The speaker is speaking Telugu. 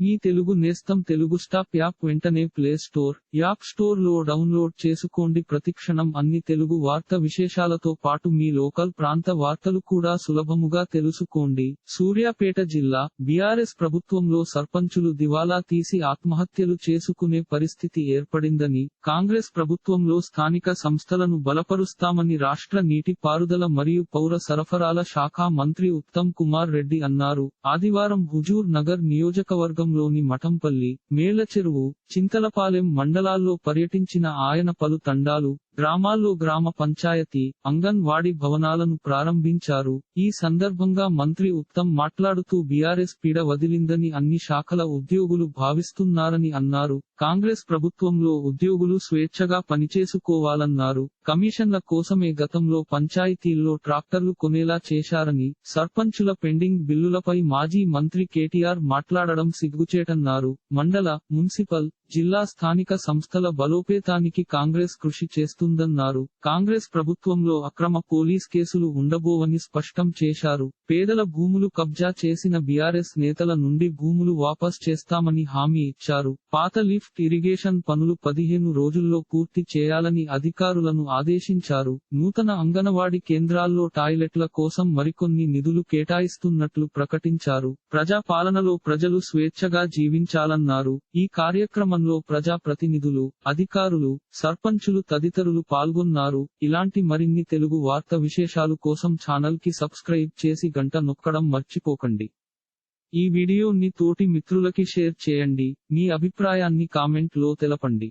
మీ తెలుగు నేస్తం తెలుగు స్టాప్ యాప్ వెంటనే ప్లే స్టోర్ యాప్ స్టోర్లో డౌన్లోడ్ చేసుకోండి. ప్రతిక్షణం అన్ని తెలుగు వార్త విశేషాలతో పాటు మీ లోకల్ ప్రాంత వార్తలు కూడా సులభముగా తెలుసుకోండి. సూర్యాపేట జిల్లా బీఆర్ఎస్ ప్రభుత్వంలో సర్పంచులు దివాలా తీసి ఆత్మహత్యలు చేసుకునే పరిస్థితి ఏర్పడిందని కాంగ్రెస్ ప్రభుత్వంలో స్థానిక సంస్థలను బలపరుస్తామని రాష్ట్ర నీటి పారుదల మరియు పౌర సరఫరాల శాఖ మంత్రి ఉత్తమ్ కుమార్ రెడ్డి అన్నారు. ఆదివారం హుజూర్ నగర్ నియోజకవర్గం నియోజకవర్గంలోని మఠంపల్లి మేళ్ళచెరువు చింతలపాలెం మండలాల్లో పర్యటించిన ఆయన పలు తండాలు గ్రామాల్లో గ్రామ పంచాయతీ అంగన్వాడీ భవనాలను ప్రారంభించారు. ఈ సందర్భంగా మంత్రి ఉత్తమ్ మాట్లాడుతూ బీఆర్ఎస్ పీడ వదిలిందని అన్ని శాఖల ఉద్యోగులు భావిస్తున్నారని అన్నారు. కాంగ్రెస్ ప్రభుత్వంలో ఉద్యోగులు స్వేచ్ఛగా పనిచేసుకోవాలన్నారు. కమిషన్ల కోసమే గతంలో పంచాయతీల్లో ట్రాక్టర్లు కొనేలా చేశారని సర్పంచుల పెండింగ్ బిల్లులపై మాజీ మంత్రి కేటీఆర్ మాట్లాడడం సిగ్గుచేటన్నారు. మండల మున్సిపల్ జిల్లా స్థానిక సంస్థల బలోపేతానికి కాంగ్రెస్ కృషి చేస్తుందన్నారు. కాంగ్రెస్ ప్రభుత్వంలో అక్రమ పోలీస్ కేసులు ఉండబోవని స్పష్టం చేశారు. పేదల భూములు కబ్జా చేసిన బీఆర్ఎస్ నేతల నుండి భూములు వాపస్ చేస్తామని హామీ ఇచ్చారు. పాత లిఫ్ట్ ఇరిగేషన్ పనులు పదిహేను రోజుల్లో పూర్తి చేయాలని అధికారులను ఆదేశించారు. నూతన అంగనవాడి కేంద్రాల్లో టాయిలెట్ల కోసం మరికొన్ని నిధులు కేటాయిస్తున్నట్లు ప్రకటించారు. ప్రజా పాలనలో ప్రజలు స్వేచ్ఛగా జీవించాలన్నారు. ఈ కార్యక్రమంలో ప్రజా ప్రతినిధులు అధికారులు సర్పంచులు తదితరులు పాల్గొన్నారు. ఇలాంటి మరిన్ని తెలుగు వార్త విశేషాలు కోసం ఛానల్కి సబ్స్క్రైబ్ చేసి గంట నొక్కడం మర్చిపోకండి. ఈ వీడియోని తోటి మిత్రులకి షేర్ చేయండి. మీ అభిప్రాయాన్ని కామెంట్లో తెలపండి.